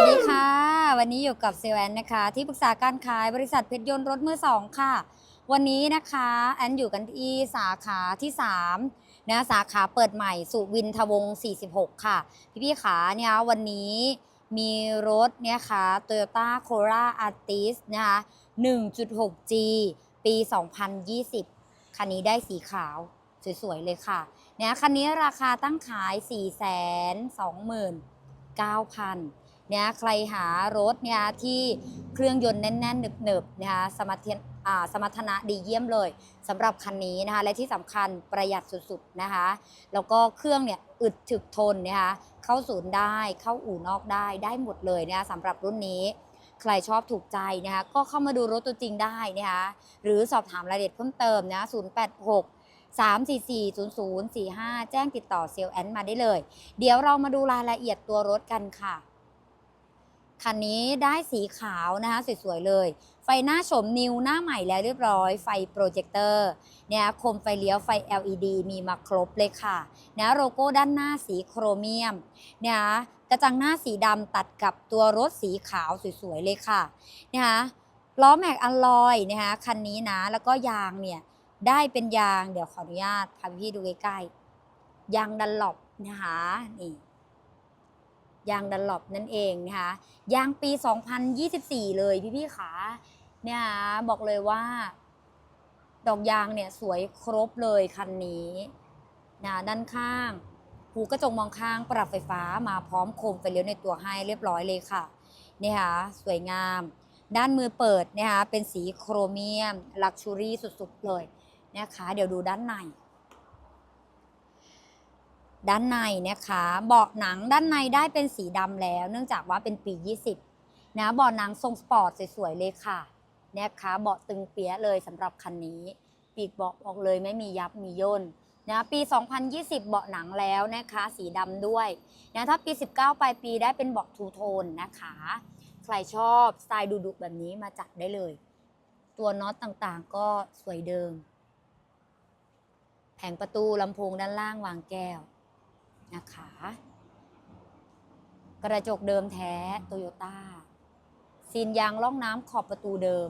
วัสดีค่ะ วันนี้อยู่กับเซลแอนนะคะ ที่ปรึกษาการขายบริษัทเพชรยนต์รถมือสองค่ะ วันนี้นะคะแอนอยู่กันที่สาขาที่3นะสาขาเปิดใหม่สุวินทวงศ์46 ค่ะ พี่พี่ๆขาเนี่ยวันนี้มีรถเนี่ยค่ะ Toyota Corolla Altis นะคะ 1.6G ปี 2020 คันนี้ได้สีขาวสวยๆเลยค่ะเนี่ยคันนี้ราคาตั้งขาย 4 2 9 0 0 0 เนี่ยใครหารถเนี่ยที่เครื่องยนต์แน่นๆหนึบๆนะคะสมรรถสมรรถนะดีเยี่ยมเลยสำหรับคันนี้นะคะและที่สำคัญประหยัดสุดๆนะคะแล้วก็เครื่องเนี่ยอึดถึกทนนะคะเข้าศูนย์ได้เข้าอู่นอกได้ได้หมดเลยนะคะสำหรับรุ่นนี้ ใครชอบถูกใจนะคะก็เข้ามาดูรถตัวจริงได้นะคะหรือสอบถามรายละเอียดเพิ่มเติมนะ086 344 0045 แจ้งติดต่อเซลแอนมาได้เลย เดี๋ยวเรามาดูรายละเอียดตัวรถกันค่ะ คันนี้ได้สีขาวนะคะสวยๆเลย ไฟหน้าชมนิวหน้าใหม่แล้วเรียบร้อย ไฟโปรเจคเตอร์เนี่ยโคมไฟเลี้ยวไฟ LED มีมาครบเลยค่ะนะโลโก้ด้านหน้าสีโครเมียมเนี่ยกระจังหน้าสีดำตัดกับตัวรถสีขาวสวยๆเลยค่ะนะคะล้อแม็กอัลลอยนะคะคันนี้นะแล้วก็ยางเนี่ยได้เป็นยางเดี๋ยวขออนุญาตพาพี่ดูใกล้ๆยางดันหลบนะคะนี่ ยางดันหลบนั่นเองนะคะยางปี 2024 เลยพี่ๆขาเนี่ยบอกเลยว่า ดอกยางเนี่ยสวยครบเลยคันนี้นะด้านข้าง หูกระจกมองข้างปรับไฟฟ้ามาพร้อมโคมไฟเลี้ยวในตัวให้เรียบร้อยเลยค่ะเนี่ยค่ะสวยงาม ด้านมือเปิดนะคะเป็นสีโครเมียมลักชูรี่สุดๆเลยนะคะเดี๋ยวดูด้านใน ด้านในนะคะเบาะหนังด้านในได้เป็นสีดำแล้ว เนื่องจากว่าเป็นปี 20 นะเบาะหนังทรงสปอร์ตสวยๆเลยค่ะนะคะเบาะตึงเปียะเลยสำหรับคันนี้ ปีกเบาะออกเลยไม่มียับมีย่นนะปี 2020 เบาะหนังแล้วนะคะสีดำด้วยนะถ้าปี 19 ปลายปีได้เป็นเบาะทูโทนนะคะ ใครชอบสไตล์ดุๆแบบนี้มาจัดได้เลย ตัวน็อตต่างๆก็สวยเดิม แผงประตูลำโพงด้านล่างวางแก้ว นะคะ กระจกเดิมแท้โตโยต้าซีนยางล่องน้ำขอบประตูเดิม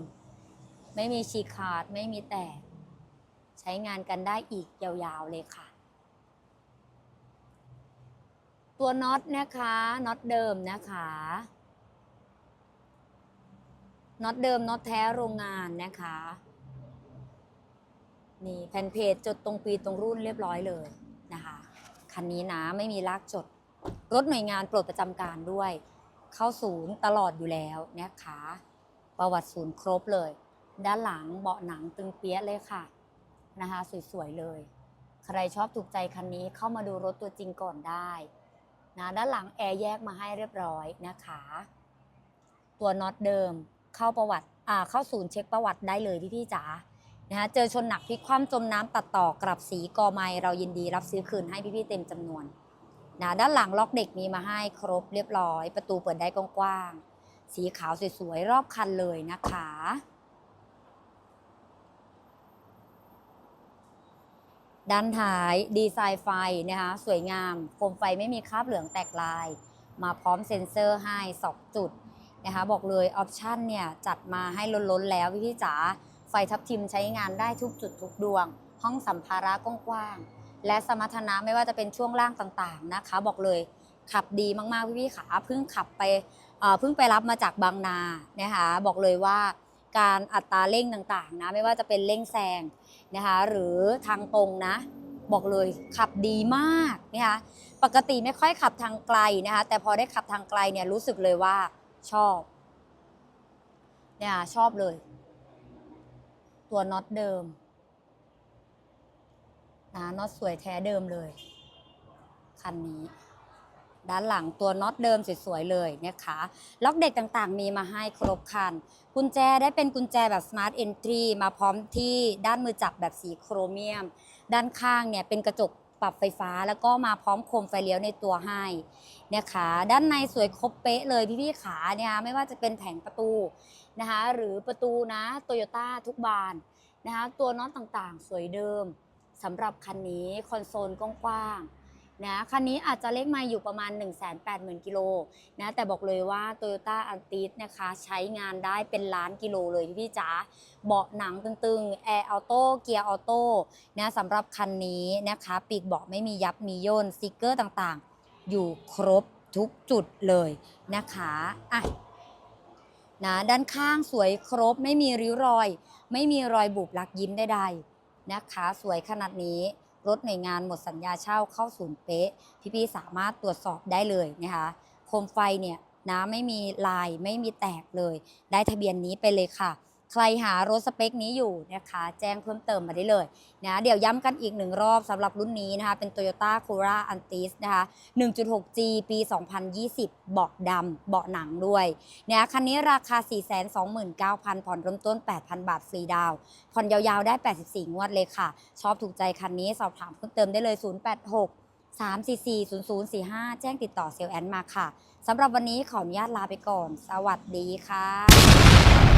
ไม่มีฉีกขาดไม่มีแตก ใช้งานกันได้อีกยาวๆเลยค่ะ ตัวน็อตนะคะน็อตเดิมนะคะน็อตเดิมน็อตแท้โรงงานนะคะนี่แผ่นเพจจดตรงปีตรงรุ่นเรียบร้อยเลยนะคะ คันนี้นะไม่มีลากจด รถหน่วยงานปรดประจำการด้วย เข้าศูนย์ตลอดอยู่แล้วนะคะประวัติศูนย์ครบเลย ด้านหลังเบาะหนังตึงเปี้ยเลยค่ะนะคะสวยๆเลย ใครชอบถูกใจคันนี้เข้ามาดูรถตัวจริงก่อนได้นะด้านหลังแอร์แยกมาให้เรียบร้อยนะคะ ตัวน็อตเดิมเข้าประวัติอ่าเข้าศูนย์เช็คประวัติได้เลยพี่ๆจ๋า นะคะเจอชนหนักพลิกคว่ำจมน้ำตัดต่อกลับสีกอไม้เรายินดีรับซื้อคืนให้พี่ๆเต็มจำนวนนะด้านหลังล็อกเด็กมีมาให้ครบเรียบร้อย ประตูเปิดได้กว้างๆสีขาวสวยๆรอบคันเลยนะคะด้านท้ายดีไซน์ไฟนะคะสวยงามโคมไฟไม่มีคราบเหลืองแตกลาย มาพร้อมเซ็นเซอร์ให้ 2 จุดนะคะบอกเลยออปชันเนี่ยจัดมาให้ล้นๆแล้วพี่จ๋า ไฟทับทิมใช้งานได้ทุกจุดทุกดวง ห้องสัมภาระกว้างๆและสมรรถนะไม่ว่าจะเป็นช่วงล่างต่างๆนะคะ บอกเลยขับดีมากๆพี่ๆขาเพิ่งขับไปเพิ่งไปรับมาจากบางนานะคะบอกเลยว่าการอัตราเร่งต่างๆนะไม่ว่าจะเป็นเร่งแซงนะคะหรือทางตรงนะบอกเลยขับดีมากนะคะปกติไม่ค่อยขับทางไกลนะคะแต่พอได้ขับทางไกลเนี่ยรู้สึกเลยว่าชอบเนี่ยชอบเลย ตัวน็อตเดิมนะน็อตสวยแท้เดิมเลย คันนี้ ด้านหลังตัวน็อตเดิมสวยๆเลยนะคะล็อกเด็กต่างๆ มีมาให้ครบคัน กุญแจได้เป็นกุญแจแบบ Smart Entry มาพร้อมที่ด้านมือจับแบบสีโครเมียม ด้านข้างเนี่ยเป็นกระจก ปรับไฟฟ้าแล้วก็มาพร้อมโคมไฟเลี้ยวในตัวให้นะคะด้านในสวยครบเป๊ะเลยพี่ๆขาเนี่ยไม่ว่าจะเป็นแผงประตูนะคะหรือประตูนะโตโยต้าทุกบานนะคะตัวน็อตต่างๆ สวยเดิมสำหรับคันนี้คอนโซลกว้างๆ นะคันนี้อาจจะเลขไมาอยู่ประมาณ 1 8 0 0 0 0กิโลนะแต่บอกเลยว่า Toyota a l t i s นะคะใช้งานได้เป็นล้านกิโลเลยพี่จ๋าเบาะหนังตึงๆแอร์ออโต้เกียร์ออโต้นะสำหรับคันนี้นะคะปีกเบาะไม่มียับมีย่นสติกเกอร์ต่างๆ อยู่ครบทุกจุดเลยนะคะอะนะด้านข้างสวยครบไม่มีริ้วรอย ไม่มีรอยบุบลักยิ้มใดๆนะคะ สวยขนาดนี้ รถหน่วยงานหมดสัญญาเช่าเข้าศูนย์เป๊ะ พี่ๆสามารถตรวจสอบได้เลยนะคะโคมไฟเนี่ยน้ำไม่มีลายไม่มีแตกเลย ได้ทะเบียนนี้ไปเลยค่ะ ใครหารถสเปคนี้อยู่นะคะ แจ้งเพิ่มเติมมาได้เลยนะเดี๋ยวย้ำกันอีกหนึ่งรอบสำหรับรุ่นนี้นะคะ เป็น Toyota Corolla Altis นะคะ 1.6G ปี 2020 เบาะดำเบาะหนังด้วยเนี่ยคันนี้ราคา 429,000 ผ่อนเริ่มต้น 8,000 บาทฟรีดาวผ่อนยาวๆ ได้ 84 งวดเลยค่ะ ชอบถูกใจคันนี้สอบถามเพิ่มเติมได้เลย 086 344 0045 แจ้งติดต่อเซลแอนมาค่ะ สำหรับวันนี้ขออนุญาตลาไปก่อน สวัสดีค่ะ